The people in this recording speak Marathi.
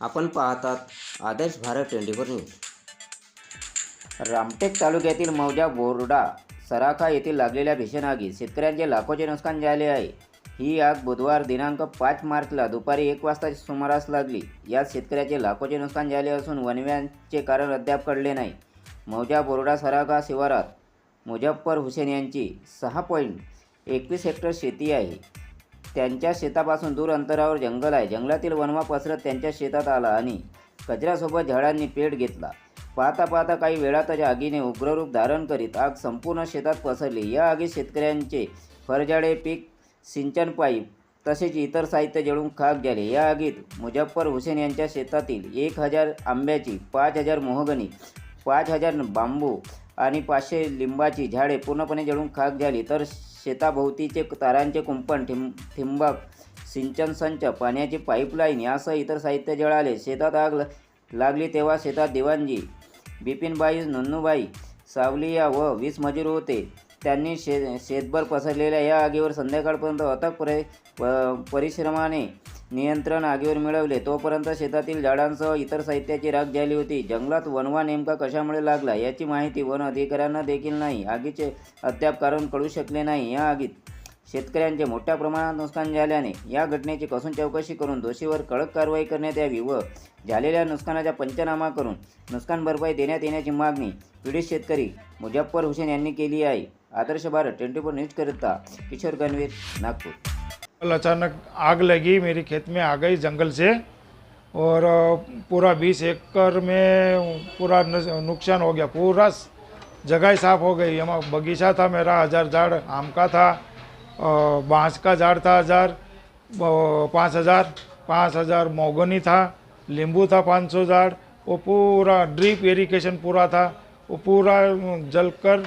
आपण पाहतात Adarsh Bharat twenty four news. Ramtek तालुक्यातील मौजा बोर्डा सराखा येथील लागलेल्या भीषण आगीत शेतकऱ्यांचे लाखोचे नुकसान झाले आहे. ही आग बुधवार दिनांक पाच मार्चला दुपारी एक वाजता सुमारास लागली. यात शेतकऱ्याचे लाखोचे नुकसान झाले असून वनव्यांचे कारण अद्याप कळले नाही. मौजा बोर्डा सराखा शिवारात मुजफ्फर हुसेन यांची सहा पॉईंट एकवीस हेक्टर शेती आहे. त्यांच्या शेतापासून दूर अंतरावर जंगल आहे. जंगलातील वनमा पसरत त्यांच्या शेतात आला आणि कचऱ्यासोबत झाडांनी पेट घेतला. पाहता पाहता काही वेळातच आगीने उग्ररूप धारण करीत आग संपूर्ण शेतात पसरली. या आगीत शेतकऱ्यांचे फरजाडे पीक सिंचन पाईप तसेच इतर साहित्य जळून खाक झाले. या आगीत मुजफ्फर हुसेन यांच्या शेतातील एक हजार आंब्याची पाच हजार मोहगणी पाच हजार बांबू आणि पाचशे लिंबाची झाडे पूर्णपणे जळून खाक झाली. तर शेताभोवतीचे तारांचे कुंपण ठिं ठिंबक सिंचन संच पाण्याची पाईपलाईन यासह इतर साहित्य जळाले. शेतात आग लागली तेव्हा शेतात दिवाणजी बिपिनबाई नन्नूबाई सावलिया व वीस मजूर होते. त्यांनी शे शेतभर पसरलेल्या या आगीवर संध्याकाळपर्यंत अथक परि प- परिश्रमाने नियंत्रण आगीवर मिळवले. तोपर्यंत शेतातील झाडांसह इतर साहित्याची राख झाली होती. जंगलात वनवा नेमका कशामुळे लागला याची माहिती वन अधिकाऱ्यांना देखील नाही. आगीचे अद्याप कारण कळू शकले नाही. या आगीत शेतकऱ्यांचे मोठ्या प्रमाणात नुकसान झाल्याने या घटनेची कसून चौकशी करून दोषीवर कडक कारवाई करण्यात यावी व झालेल्या नुकसानाचा पंचनामा करून नुकसान भरपाई देण्यात येण्याची मागणी पीडित शेतकरी मुजफ्फर हुसेन यांनी केली आहे. Adarsh Bharat twenty four news करता किशोर गणवीर, नागपूर। अचानक आग लगी, मेरी खेत में आ गई जंगल से और पूरा बीस एकड़ में पूरा नुकसान हो गया, पूरा जगह साफ़ हो गई। हम बगीचा था मेरा, हज़ार झाड़, आम का था बाँस का झाड़ था हज़ार पाँच हज़ार पाँच हज़ार मोगनी था, लींबू था पाँच सौ झाड़, वो पूरा ड्रिप इरिगेशन पूरा था, वो पूरा जलकर